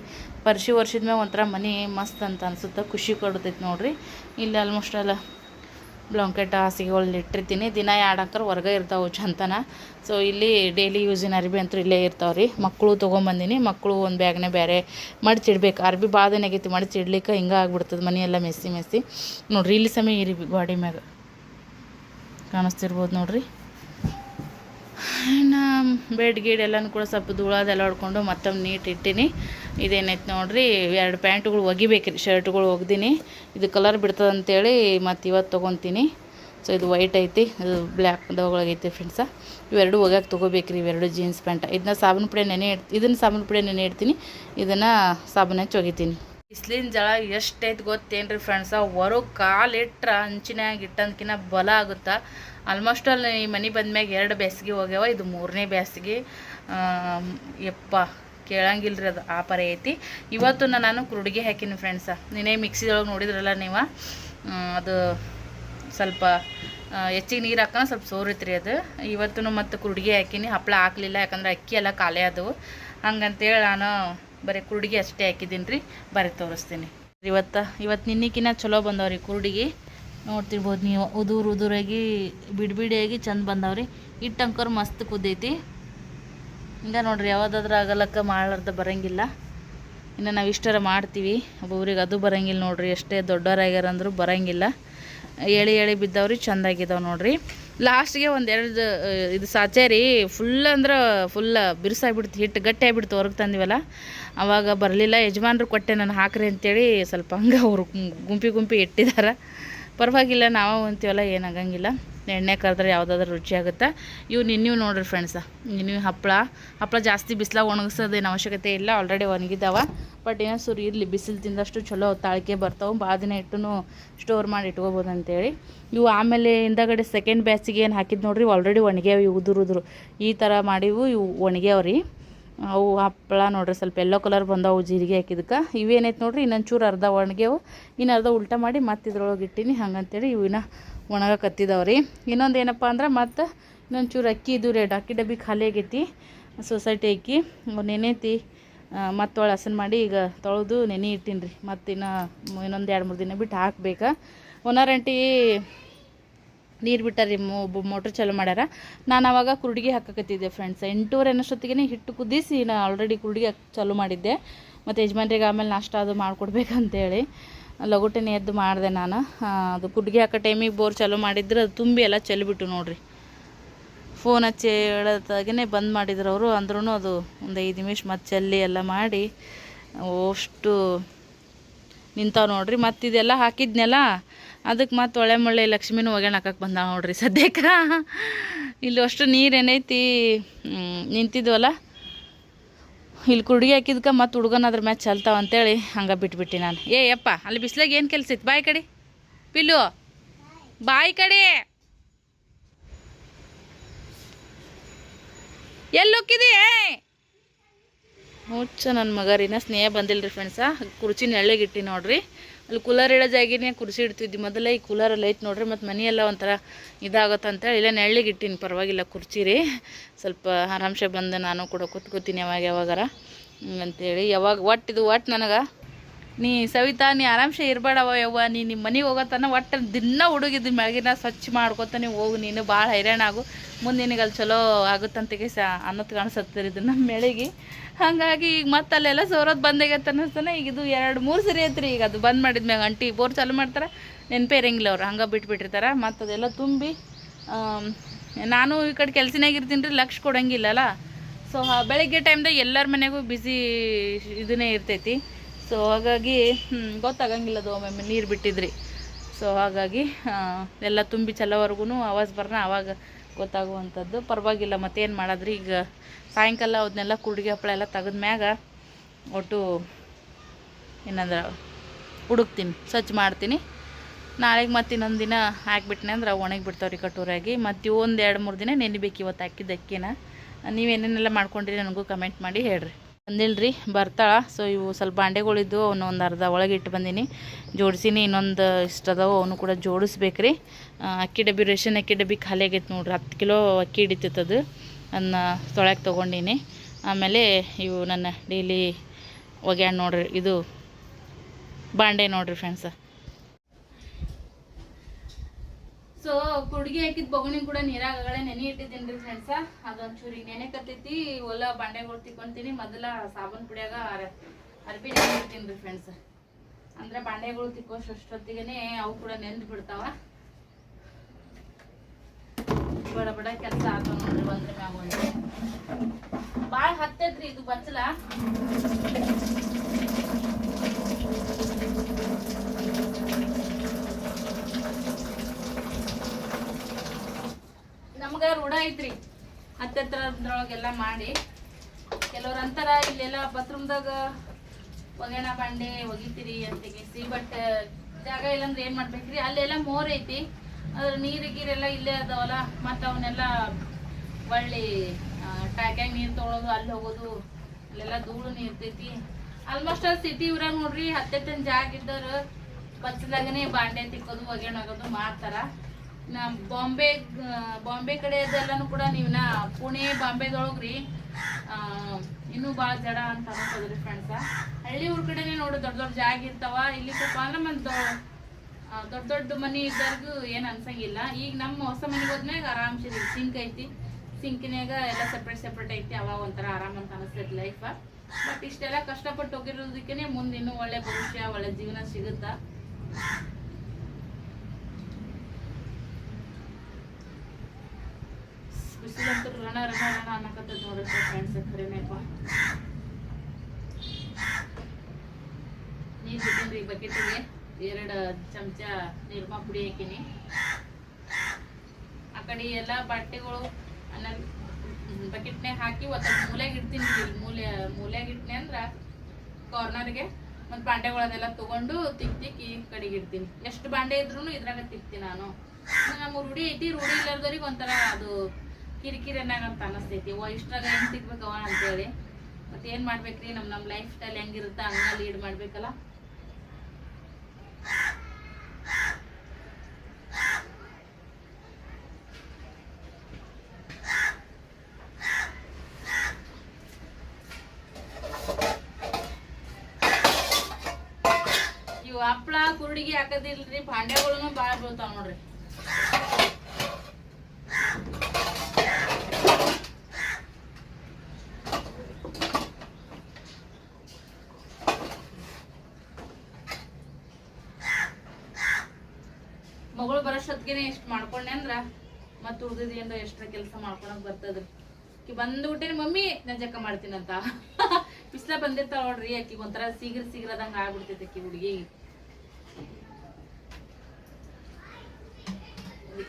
ಪರಿಶಿ ವರ್ಷದ ಮೇಲೆ ಒಂಥರ ಮನೆ ಮಸ್ತ್ ಅಂತ ಅನ್ಸುತ್ತೆ, ಖುಷಿ ಕೊಡ್ತೈತೆ ನೋಡ್ರಿ. ಇಲ್ಲಿ ಆಲ್ಮೋಸ್ಟ್ ಎಲ್ಲ ಬ್ಲಾಂಕೆಟ್ ಹಾಸಿಗೆಗಳು ಇಟ್ಟಿರ್ತೀನಿ. ದಿನ ಎರಡು ಹಾಕರ್ ಹೊರಗೆ ಇರ್ತಾವೆ ಚಂತನ. ಸೊ ಇಲ್ಲಿ ಡೈಲಿ ಯೂಸಿನ ಅರ್ಬಿ ಅಂತೂ ಇಲ್ಲೇ ಇರ್ತಾವೆ ರೀ ಮಕ್ಕಳು ತೊಗೊಂಬಂದಿನಿ. ಮಕ್ಕಳು ಒಂದು ಬ್ಯಾಗ್ನೇ ಬೇರೆ ಮಡಚಿಡ್ಬೇಕು ಅರ್ಬಿ ಭಾಳ ಆಗೈತಿ ಮಡ್ಚಿಡ್ಲಿಕ್ಕೆ ಹಿಂಗೆ ಆಗ್ಬಿಡ್ತದೆ ಮನೆಯೆಲ್ಲ ಮೆಸ್ಸಿ ಮೆಸ್ಸಿ. ನೋಡ್ರಿ ಇಲ್ಲಿ ಸಮಯ ಇರಿ ಗಾಡಿ ಮ್ಯಾಗ. ಕಾಣಿಸ್ತಿರ್ಬೋದು ನೋಡ್ರಿ. ಇನ್ನು ಬೆಡ್ ಗೀಡ್ ಎಲ್ಲನೂ ಕೂಡ ಸ್ವಲ್ಪ ಧೂಳದೆಲ್ಲ ಹೊಡ್ಕೊಂಡು ಮತ್ತೊಮ್ಮೆ ನೀಟ್ ಇಟ್ಟೀನಿ. ಇದೇನೈತೆ ನೋಡ್ರಿ, ಎರಡು ಪ್ಯಾಂಟ್ಗಳು ಒಗಿಬೇಕ್ರಿ, ಶರ್ಟ್ಗಳು ಒಗ್ದೀನಿ. ಇದು ಕಲರ್ ಬಿಡ್ತದೆ ಅಂತೇಳಿ ಮತ್ತು ಇವತ್ತು ತೊಗೊತೀನಿ. ಸೊ ಇದು ವೈಟ್ ಐತಿ, ಇದು ಬ್ಲ್ಯಾಕ್ ಒಳಗೈತಿ ಫ್ರೆಂಡ್ಸ ಇವೆರಡು ಒಗ್ಯಾಕೆ ತೊಗೋಬೇಕ್ರಿ, ಇವೆರಡು ಜೀನ್ಸ್ ಪ್ಯಾಂಟ್. ಇದನ್ನ ಸಾಬೂನು ಪುಡಿ ನೆನೆ ಇಡ್, ಇದನ್ನು ಸಾಬೂನು ಪುಡಿ ನೆನೆ ಇಡ್ತೀನಿ. ಇದನ್ನು ಸಾಬೂನು ಹಚ್ಚಿ ಒಗಿತೀನಿ. ಬಿಸಿಲಿನ ಜಳ ಎಷ್ಟೈತೆ ಗೊತ್ತೇನ್ರಿ ಫ್ರೆಂಡ್ಸ ಹೊರಗೆ ಕಾಲು ಇಟ್ರೆ ಹಂಚಿನಾಗ ಇಟ್ಟಂದ್ಕಿನ ಬಲ ಆಗುತ್ತಾ? ಆಲ್ಮೋಸ್ಟ್ ಅಲ್ಲಿ ಈ ಮನೆ ಬಂದ್ಮ್ಯಾಗ ಎರಡು ಬೇಸಿಗೆ ಹೋಗ್ಯಾವ, ಇದು ಮೂರನೇ ಬೇಸಿಗೆ ಯಪ್ಪ, ಕೇಳಂಗಿಲ್ರಿ ಅದು ಆ ಪರ ಐತಿ ಇವತ್ತು ನಾನು ಕುರುಡಿಗೆ ಹಾಕಿನಿ ಫ್ರೆಂಡ್ಸ ನಿನ್ನೆ ಮಿಕ್ಸಿದೊಳಗೆ ನೋಡಿದ್ರಲ್ಲ ನೀವು? ಅದು ಸ್ವಲ್ಪ ಹೆಚ್ಚಿಗೆ ನೀರು ಹಾಕೋಣ ಸ್ವಲ್ಪ ಸೋರಿತ್ರಿ ಅದು. ಇವತ್ತು ಮತ್ತು ಕುರುಡಿಗೆ ಹಾಕಿನಿ. ಹಪ್ಪಳ ಹಾಕಲಿಲ್ಲ, ಯಾಕಂದ್ರೆ ಅಕ್ಕಿ ಎಲ್ಲ ಖಾಲಿ ಅದು ಹಂಗಂತೇಳಿ ನಾನು ಬರೀ ಕುರುಡಿಗೆ ಅಷ್ಟೇ ಹಾಕಿದ್ದೀನಿ ರೀ. ಬರೀ ತೋರಿಸ್ತೀನಿ. ಇವತ್ತು ಇವತ್ತು ನಿನ್ನಿಕಿನ ಚಲೋ ಬಂದವ್ರಿ ಕುರುಡಿಗೆ. ನೋಡ್ತಿರ್ಬೋದು ನೀವು, ಉದುರು ಉದುರಾಗಿ, ಬಿಡಿ ಬಿಡಿಯಾಗಿ ಚಂದ ಬಂದವ್ರಿ. ಹಿಟ್ಟು ಅಂಕರ್ ಮಸ್ತ್ ಕುದ್ದೈತಿ. ಹಿಂಗೆ ನೋಡ್ರಿ, ಯಾವುದಾದ್ರೂ ಆಗಲಕ್ಕ ಮಾಡ್ಲಾರ್ದ ಬರಂಗಿಲ್ಲ. ಇನ್ನು ನಾವು ಇಷ್ಟರ ಮಾಡ್ತೀವಿ. ಒಬ್ಬೊಬ್ರಿಗೆ ಅದು ಬರಂಗಿಲ್ಲ ನೋಡ್ರಿ. ಎಷ್ಟೇ ದೊಡ್ಡವರಾಗ್ಯಾರಂದ್ರೂ ಬರಂಗಿಲ್ಲ. ಎಳಿ ಎಳಿ ಬಿದ್ದವ್ರಿ, ಚಂದಾಗಿದ್ದಾವೆ ನೋಡ್ರಿ. ಲಾಸ್ಟ್ಗೆ ಒಂದೆರಡು ಇದು ಸಾಚೆ ರೀ. ಫುಲ್ ಅಂದ್ರೆ ಫುಲ್ ಬಿರುಸಾಗ್ಬಿಡ್ತು ಹಿಟ್ಟು ಗಟ್ಟಿ ಆಗ್ಬಿಡ್ತು ಹೊರಗೆ ತಂದಿವಲ್ಲ. ಅವಾಗ ಬರಲಿಲ್ಲ. ಯಜಮಾನ್ರು ಕೊಟ್ಟೆ, ನಾನು ಹಾಕ್ರಿ ಅಂತೇಳಿ ಸ್ವಲ್ಪ ಹಂಗೆ ಅವರು ಗುಂಪಿ ಗುಂಪಿ ಇಟ್ಟಿದ್ದಾರೆ ಪರವಾಗಿಲ್ಲ, ನಾವು ಅಂತೀವಲ್ಲ ಏನಾಗಂಗಿಲ್ಲ ಎಣ್ಣೆ ಕರೆದ್ರೆ ಯಾವುದಾದ್ರೂ ರುಚಿ ಆಗುತ್ತಾ? ಇವು ನಿನ್ನಿವು ನೋಡ್ರಿ ಫ್ರೆಂಡ್ಸ ನಿನ್ನೀವು ಹಪ್ಪಳ ಹಪ್ಪಳ ಜಾಸ್ತಿ ಬಿಸಿಲಾಗ ಒಣಗಿಸೋದೇನು ಅವಶ್ಯಕತೆ ಇಲ್ಲ ಆಲ್ರೆಡಿ ಒಣಗಿದ್ದಾವೆ ಬಟ್ ಏನೋ ಸುರಿ ಇರಲಿ, ಬಿಸಿಲು ತಿಂದಷ್ಟು ಚಲೋ ತಾಳಿಕೆ ಬರ್ತಾವೆ. ಭಾಳ ದಿನ ಇಟ್ಟು ಸ್ಟೋರ್ ಮಾಡಿ ಇಟ್ಕೋಬೋದು ಅಂತೇಳಿ ಇವು ಆಮೇಲೆ ಹಿಂದಗಡೆ ಸೆಕೆಂಡ್ ಬ್ಯಾಚಿಗೆ ಏನು ಹಾಕಿದ್ದು ನೋಡ್ರಿ ಆಲ್ರೆಡಿ ಒಣಗ್ಯಾವ ಇವು ಉದುರು ಈ ಥರ ಮಾಡಿವು, ಇವು ಒಣಗ್ಯಾವ್ರಿ. ಅವು ಹಪ್ಪಳ ನೋಡ್ರಿ, ಸ್ವಲ್ಪ ಎಲ್ಲೋ ಕಲರ್ ಬಂದವು ಜೀರಿಗೆ ಹಾಕಿದಕ್ಕೆ ಇವೇನೈತೆ ನೋಡ್ರಿ ಇನ್ನೊಂದು ಚೂರು ಅರ್ಧ ಒಣಗ್ಯಾವು. ಇನ್ನು ಅರ್ಧ ಉಲ್ಟ ಮಾಡಿ ಮತ್ತೆ ಇದ್ರೊಳಗೆ ಇಟ್ಟೀನಿ, ಹಂಗಂತೇಳಿ ಇವನ್ನ ಒಣಗಕತ್ತಿದಾವ್ರಿ ಇನ್ನೊಂದು ಏನಪ್ಪ ಅಂದ್ರೆ ಮತ್ತು ಇನ್ನೊಂಚೂರು ಅಕ್ಕಿ ಇದು ರೇಟ್ ಅಕ್ಕಿ ಡಬ್ಬಿ ಖಾಲಿ ಆಗೈತಿ, ಸೊಸೈಟಿ ಅಕ್ಕಿ. ನೆನೈತಿ ಮತ್ತು ಒಳ ಹಸನ್ ಮಾಡಿ ಈಗ ತೊಳೆದು ನೆನೆ ಇಟ್ಟೀನಿ ರೀ ಮತ್ತು ಇನ್ನು ಇನ್ನೊಂದು ಎರಡು ಮೂರು ದಿನ ಬಿಟ್ಟು ಹಾಕ್ಬೇಕಾ. ಒನಾರಂಟಿ ನೀರು ಬಿಟ್ಟಾರಿ ಮೋಟ್ರ್ ಚಾಲು ಮಾಡ್ಯಾರ. ನಾನು ಅವಾಗ ಕುರುಡಿಗೆ ಹಾಕಕತ್ತಿದ್ದೆ ಫ್ರೆಂಡ್ಸ್ ಎಂಟೂವರೆ ಅನ್ನೋಷ್ಟೊತ್ತಿಗೆ ಹಿಟ್ಟು ಕುದಿಸಿ ನಾನು ಆಲ್ರೆಡಿ ಕುರುಡಿಗೆ ಹಾಕ್ ಚಾಲು ಮಾಡಿದ್ದೆ. ಮತ್ತು ಯಜಮಾನ್ರಿಗೆ ಆಮೇಲೆ ನಾಷ್ಟ ಅದು ಮಾಡಿಕೊಡ್ಬೇಕಂತೇಳಿ ಲಘುಟನೆ ಎದ್ದು ಮಾಡಿದೆ ನಾನು. ಅದು ಕುಡ್ಗೆ ಹಾಕೋ ಟೈಮಿಗೆ ಬೋರ್ ಚಾಲು ಮಾಡಿದ್ರೆ ಅದು ತುಂಬಿ ಎಲ್ಲ ಚೆಲ್ಬಿಟ್ಟು ನೋಡ್ರಿ. ಫೋನ್ ಹಚ್ಚಿ ಹೇಳೋದಾಗೇ ಬಂದ್ ಮಾಡಿದ್ರು ಅವರು. ಅಂದ್ರೂ ಅದು ಒಂದು ಐದು ನಿಮಿಷ ಮತ್ತೆ ಚೆಲ್ಲಿ ಎಲ್ಲ ಮಾಡಿ ಅಷ್ಟು ನಿಂತಾವೆ ನೋಡ್ರಿ. ಮತ್ತು ಇದೆಲ್ಲ ಹಾಕಿದ್ನೆಲ್ಲ ಅದಕ್ಕೆ ಮತ್ತೆ ಒಳ್ಳೆ ಮೊಳ್ಳೆ ಲಕ್ಷ್ಮಿನೂ ಒಗ್ಯಾಣ ಹಾಕಕ್ಕೆ ಬಂದ ನೋಡ್ರಿ ಸದ್ಯಕ್ಕೆ. ಇಲ್ಲಿ ಅಷ್ಟು ನೀರು ಏನೈತಿ ನಿಂತಿದ್ವಲ್ಲ? ಇಲ್ಲಿ ಕುಡ್ಗಿ ಹಾಕಿದ್ಕೆ ಮತ್ತು ಹುಡುಗನ ಅದ್ರ ಮ್ಯಾಚ್ ಚಲ್ತಾವ ಅಂತೇಳಿ ಹಂಗೆ ಬಿಟ್ಬಿಟ್ಟು ನಾನು. ಏ, ಯಪ್ಪ, ಅಲ್ಲಿ ಬಿಸ್ಲಾಗ ಏನು ಕೆಲಸ ಇತ್ತು? ಬಾಯ್ ಕಡೆ. ಪಿಲ್ಲು. ಬಾಯ್ ಕಡೆ. ಹೋಗಿದೀಯ ಹುಚ್ಚ ನನ್ನ ಮಗ ರೀನ ಸ್ನೇಹ ಬಂದಿಲ್ಲ ರೀ ಫ್ರೆಂಡ್ಸ ಕುರ್ಚಿ ಎಳ್ಳಿಗಿಟ್ಟಿ ನೋಡ್ರಿ. ಅಲ್ಲಿ ಕೂಲರ್ ಇಡೋ ಜಾಗಿನೇ ಕುರ್ಸಿ ಇಡ್ತಿದ್ವಿ. ಮೊದಲೇ ಈ ಕೂಲರಲ್ಲಿ ಐತೆ ನೋಡ್ರಿ, ಮತ್ತು ಮನೆಯೆಲ್ಲ ಒಂಥರ ಇದಾಗುತ್ತೆ ಅಂತೇಳಿ ಇಲ್ಲ ನೆಳ್ಳಿಗೆ ಇಟ್ಟಿನಿ, ಪರವಾಗಿಲ್ಲ ಕುರ್ಚಿ ರೀ. ಸ್ವಲ್ಪ ಆರಾಮ್ಸೆ ಬಂದು ನಾನು ಕೂಡ, ಕೂತ್ಕೋತೀನಿ ಯಾವಾಗ ಯಾವಾಗಾರ ಅಂತೇಳಿ. ಯಾವಾಗ ಒಟ್ಟು ಇದು ಒಟ್ಟು ನನಗೆ? ನೀ ಸವಿತಾ, ನೀ ಆರಾಮ್ಸೆ ಇರಬೇಡವ ಯವ್ವ. ನೀ ನಿಮ್ಮ ಮನೆಗೆ ಹೋಗೋತನ ಒಟ್ಟು ದಿನ ಹುಡುಗಿದ್ದು ಮ್ಯಾಗಿನ ಸ್ವಚ್ಛ ಮಾಡ್ಕೊತಾನೆ ಹೋಗು. ನೀನು ಭಾಳ ಹೈರಾಣ ಆಗು. ಮುಂದೆ ನಿನಗೆ ಅಲ್ಲಿ ಚಲೋ ಆಗುತ್ತಂತಿಗೆ ಸ ಅನ್ನೋದು ಕಾಣಿಸುತ್ತೆ ಇದು ನಮ್ಮ ಮೆಳಿಗೆ. ಹಾಗಾಗಿ ಈಗ ಮತ್ತೆ ಅಲ್ಲೆಲ್ಲ ಸೋರೋದು ಬಂದಾಗೈತೆ ಅನ್ನಿಸ್ತಾನೆ. ಈಗ ಇದು ಎರಡು, ಮೂರು ಸರಿ ಐತ್ರಿ. ಈಗ ಅದು ಬಂದ್ ಮಾಡಿದ್ಮ್ಯಾಗ ಅಂಟಿ ಬೋರ್ ಚಾಲು ಮಾಡ್ತಾರೆ. ನೆನಪೇ ಇರಂಗಿಲ್ಲ ಅವ್ರು ಹಂಗೆ ಬಿಟ್ಬಿಟ್ಟಿರ್ತಾರೆ. ಮತ್ತು ಅದೆಲ್ಲ ತುಂಬಿ ನಾನು ಈ ಕಡೆ ಕೆಲಸನಾಗಿರ್ತೀನಿ ರೀ ಲಕ್ಷ ಕೊಡಂಗಿಲ್ಲಲ್ಲ ಸೊ ಬೆಳಗ್ಗೆ ಟೈಮ್ದಾಗ ಎಲ್ಲರ ಮನೆಗೂ ಬ್ಯುಸಿ ಇದನ್ನೇ ಇರ್ತೈತಿ. ಸೊ ಹಾಗಾಗಿ ಗೊತ್ತಾಗಂಗಿಲ್ಲ ಅದು ಒಮ್ಮೊಮ್ಮೆ ನೀರು ಬಿಟ್ಟಿದ್ರಿ. ಸೊ ಹಾಗಾಗಿ ಎಲ್ಲ ತುಂಬಿ ಚೆಲ್ಲೋವರ್ಗೂ ಆವಾಜ್ ಬರ್ನ ಆವಾಗ ಗೊತ್ತಾಗುವಂಥದ್ದು. ಪರವಾಗಿಲ್ಲ, ಮತ್ತೇನು ಮಾಡಿದ್ರಿ? ಈಗ ಸಾಯಂಕಾಲ ಅದನ್ನೆಲ್ಲ ಕುಡ್ಗಿ ಹಪ್ಪಳ ಎಲ್ಲ ತೆಗೆದ ಮ್ಯಾಗ ಒಟ್ಟು ಏನಂದ್ರೆ, ಹುಡುಕ್ತೀನಿ, ಸ್ವಚ್ಛ ಮಾಡ್ತೀನಿ. ನಾಳೆಗೆ ಮತ್ತೆ ಇನ್ನೊಂದು ದಿನ ಹಾಕ್ಬಿಟ್ನೆ ಅಂದ್ರೆ ಒಣಗಿ ಬಿಡ್ತಾವ್ರಿ ಕಟೂರಾಗಿ. ಮತ್ತು ಒಂದು ಎರಡು ಮೂರು ದಿನ ನೆನಿಬೇಕು ಇವತ್ತು ಹಾಕಿದ ಅಕ್ಕಿನ ನೀವೇನೇನೆಲ್ಲ ಮಾಡ್ಕೊಂಡ್ರಿ ನನಗೂ ಕಮೆಂಟ್ ಮಾಡಿ ಹೇಳ್ರಿ. ಬಂದಿಲ್ರಿ, ಬರ್ತಾಳ. ಸೊ ಇವು ಸ್ವಲ್ಪ ಬಾಂಡೆಗಳಿದ್ದು ಅವನು ಒಂದು ಅರ್ಧ ಒಳಗೆ ಇಟ್ಟು ಬಂದೀನಿ. ಜೋಡಿಸಿನಿ, ಇನ್ನೊಂದು ಇಷ್ಟು ಅದಾವು, ಅವನು ಕೂಡ ಜೋಡಿಸ್ಬೇಕ್ರಿ. ಅಕ್ಕಿ ಡಬ್ಬಿ, ರೇಷನ್ ಅಕ್ಕಿ ಡಬ್ಬಿ ಖಾಲಿ ಆಗೈತೆ ನೋಡ್ರಿ. ಹತ್ತು ಕಿಲೋ ಅಕ್ಕಿ ಹಿಡಿತೈತದು ಅದನ್ನ ತೊಳ್ಯಾಕೆ ತೊಗೊಂಡೀನಿ. ಆಮೇಲೆ ಇವು ನನ್ನ ಡೈಲಿ ಒಗ್ಯಾಣ ನೋಡ್ರಿ, ಇದು ಬಾಂಡೆ ನೋಡ್ರಿ ಫ್ರೆಂಡ್ಸ ಸೊ ಕುಡ್ಗಿ ಹಾಕಿದ ಬೊಗಣಿ ಕೂಡ ನೀರಾಗಳೆ ನೆನೆ ಇಟ್ಟಿದ್ದೀನಿ ರೀ ಫ್ರೆಂಡ್ಸ ಅದೊಂಚೂರಿ ನೆನೆ ಕತ್ತೈತಿ, ಹೊಲ ಬಾಂಡೆಗಳು ತಿಕ್ಕೊಂತೀನಿ, ಮೊದಲ ಸಾಬೂನ್ ಪುಡಿಯಾಗ ಅರ- ಅರ್ಬಿ ನೆನೆ ಇಡ್ತೀನಿ ರೀ ಫ್ರೆಂಡ್ಸ್ ಅಂದ್ರೆ ಬಾಂಡೆಗಳು ತಿಕ್ಕೋಷ್ಟೊತ್ತಿಗೆ ಅವು ಕೂಡ ನೆಂದು ಬಿಡ್ತಾವ. ಬಡ ಬಡ ಕೆಲಸ ಆಗ ನೋಡ್ರಿ ಬಂದ್ರೆ ಮ್ಯಾಗ ಬಾಳ ಹತ್ತೈತ್ರಿ ಇದು ಬಚ್ಚಲ ನಮ್ಗ ರೂಢ ಐತ್ರಿ. ಹತ್ತಿರದ್ರೊಳಗೆಲ್ಲ ಮಾಡಿ. ಕೆಲವ್ರು ಅಂತಾರ, ಇಲ್ಲೆಲ್ಲ ಬಾತ್ರೂಮ್ದಾಗ ಒಗೆಣ ಬಾಂಡೆ ಒಗಿತೀರಿ ಅಂತ ಕೇಸಿ ಬಟ್ ಜಾಗ ಇಲ್ಲಂದ್ರೆ ಏನ್ ಮಾಡ್ಬೇಕ್ರಿ? ಅಲ್ಲೆಲ್ಲ ಮೋರ್ ಐತಿ. ಅದ್ರ ನೀರು ಗೀರೆಲ್ಲ ಇಲ್ಲೇ ಅದಾವಲ್ಲ, ಮತ್ತ ಅವನ್ನೆಲ್ಲ ಒಳ್ಳಿ ಟ್ಯಾಕ್ಯಾಗ ನೀರು ತೊಗೊಳೋದು ಅಲ್ಲಿ ಹೋಗೋದು, ಅಲ್ಲೆಲ್ಲ ಧೂಳು ನೀರ್ ಇರ್ತೈತಿ ಆಲ್ಮೋಸ್ಟ್ ಅಲ್ಲಿ ಸಿಟಿ ಊರಾಗ ನೋಡ್ರಿ ಹತ್ತೆತ್ತಿನ ಜಾಗ ಇದ್ದವ್ರು ಬಚ್ಚದಾಗನೇ ಬಾಂಡೆ ತಿಕ್ಕೋದು ಒಗೆಣ ಆಗೋದು ಮಾಡ್ತಾರ. ನಮ್ ಬಾಂಬೆ ಬಾಂಬೆ ಕಡೆ ಅದೆಲ್ಲನೂ ಕೂಡ ನಾ ಪುಣೆ ಬಾಂಬೆದೊಳಗ್ರಿ ರೀ. ಇನ್ನೂ ಭಾಳ ಜಡ ಅಂತ ಅನ್ಕೋದ್ರಿ ಫ್ರೆಂಡ್ಸ ಹಳ್ಳಿ ಊರ್ ಕಡೆನೆ ನೋಡು, ದೊಡ್ಡ ದೊಡ್ಡ ಜಾಗ ಇರ್ತಾವ. ಇಲ್ಲಿ ಸ್ವಲ್ಪ ಅಂದ್ರೆ ಮನ್ ದೊಡ್ಡ ದೊಡ್ಡ ಮನಿ ಇದ್ದವ್ರಿಗೂ ಏನ್ ಅನ್ಸಂಗಿಲ್ಲ. ಈಗ ನಮ್ಮ ಹೊಸ ಮನೆಗೆ ಹೋದ್ಮ್ಯಾಗ ಆರಾಮ್ಸಿರಿ ಸಿಂಕ್ ಐತಿ. ಸಿಂಕಿನ್ಯಾಗ ಎಲ್ಲ ಸಪ್ರೇಟ್ ಸಪ್ರೇಟ್ ಐತಿ. ಅವಾಗ ಒಂಥರ ಆರಾಮ್ ಅಂತ ಅನಿಸ್ತೈತಿ ಲೈಫ್ ಬಟ್ ಇಷ್ಟೆಲ್ಲ ಕಷ್ಟಪಟ್ಟು ಹೋಗಿರೋದಕ್ಕೆ ಮುಂದೆ ಇನ್ನೂ ಒಳ್ಳೆ ಭವಿಷ್ಯ, ಒಳ್ಳೆ ಜೀವನ ಸಿಗುತ್ತಾ? ಬಿಸಿಲಂತೂ ರಣ ರಣ ರಣ ಅನ್ನಕತ್ತದ ನೋಡ್ರಿ ಫ್ರೆಂಡ್ಸ್ ಖರೇನೇಪ ನೀರ್ ಬಿಟ್ಟಿನ್ರಿ ಬಕೆಟಿಗೆ. ಎರಡು ಚಮಚ ನಿರ್ಮಾ ಪುಡಿ ಹಾಕಿನಿ. ಆ ಕಡೆ ಎಲ್ಲ ಬಟ್ಟೆಗಳು ಬಕೆಟ್ನಾಗ ಹಾಕಿ ಒತ್ತ ಮೂಲೆಗೆ ಇಡ್ತೀನಿ ಇಲ್ಲಿ ಮೂಲೆ ಮೂಲೆಗೆ ಇಡ್ತೀನಿ ಅಂದ್ರ ಕಾರ್ನರ್ಗೆ ಮತ್ತು ಬಾಂಡೆಗಳನ್ನೆಲ್ಲ ತಗೊಂಡು ತಿಕ್ ಈ ಕಡೆಗೆ ಇಡ್ತೀನಿ. ಎಷ್ಟು ಬಾಂಡೆ ಇದ್ರೂ ಇದ್ರಾಗ ತಿಕ್ತೀನಿ ನಾನು. ನಮ್ಮ ರೂಢಿ ಐತಿ, ರೂಢಿ ಇಲ್ಲದವ್ರಿಗೆ ಒಂಥರ ಅದು ಕಿರಿಕಿರಿ ಅನ್ನಂಗ ಅಂತ ಅನಿಸ್ತೈತಿ ಓ, ಇಷ್ಟ್ರಾಗ ಹೆಂಗ್ ತಿಕ್ಬೇಕವ ಅಂತೇಳಿ. ಮತ್ತೆ ಏನು ಮಾಡ್ಬೇಕ್ರಿ? ನಮ್ ನಮ್ ಲೈಫ್ ಸ್ಟೈಲ್ ಹೆಂಗಿರುತ್ತೆ, ಹಂಗ ಲೀಡ್ ಮಾಡ್ಬೇಕಲ್ಲ? ಇವು ಹಪ್ಳ, ಕುರುಡಿಗೆ ಹಾಕದಿಲ್ರಿ ಭಾಂಡೆಗಳನ್ನು ಭಾಳ ಬೀಳ್ತಾವ ನೋಡ್ರಿ ಮಗಳು ಬರೋಷ್ಟೊತ್ತಿಗೆ ಇಷ್ಟು ಮಾಡ್ಕೊಂಡೆ ಅಂದ್ರ ಉಳ್ದಿದ್ ಏನ್ರ ಎಷ್ಟ್ರ ಕೆಲಸ ಮಾಡ್ಕೊಳಕ್ ಬರ್ತದ್ರಿ. ಆಕಿ ಬಂದ್ಬಿಟ್ಟೇನಿ, ಮಮ್ಮಿ, ನಾನು ಜಕ್ಕ ಮಾಡ್ತೀನಂತ. ಬಿಸಿಲ ಬಂದಿರ್ತಾಳ ನೋಡ್ರಿ, ಆಕಿಗೆ ಒಂಥರ ಸೀಗ್ರ ಸೀಗ್ರದಂಗ ಆಗ್ಬಿಡ್ತೈತಿ ಆಕಿ ಹುಡುಗಿ.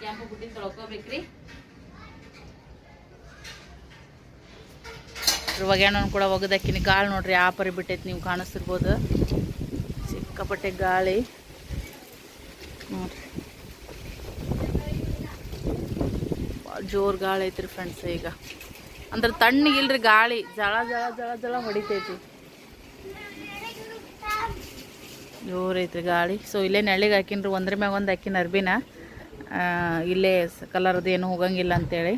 ಕೆಂಪು ಬುಟ್ಟಿ ತೊಳ್ಕೊಬೇಕ್ರಿ. ಒಗ್ಯಾಣ ಕೂಡ ಒಗದಕ್ಕಿನಿ ಗಾಳಿ ನೋಡ್ರಿ, ಆ ಪರಿ ಬಿಟ್ಟೈತಿ ನೀವು ಕಾಣಿಸ್ತಿರ್ಬೋದು. ಸಿಕ್ಕಾಪಟ್ಟೆ ಗಾಳಿ. ನೋಡ್ರಿ. ಜೋರ್ ಗಾಳಿ ಐತ್ರಿ ಫ್ರೆಂಡ್ಸ್ ಈಗ. ಅಂದ್ರೆ ತಣ್ಣಗಿಲ್ರಿ ಗಾಳಿ, ಜಳ ಜಳ ಜಳ ಜಳ ಹೊಡಿತೈತಿ. ಜೋರ್ ಐತ್ರಿ ಗಾಳಿ. ಸೊ ಇಲ್ಲೇ ನೆಳ್ಳಿಗೆ ಹಾಕಿನ್ರಿ, ಒಂದ್ರ ಮ್ಯಾಗ ಒಂದು ಹಾಕಿನ ಅರ್ಬಿನ. ಇಲ್ಲೇ ಕಲರ್ದು ಏನು ಹೋಗಂಗಿಲ್ಲ ಅಂತೇಳಿ.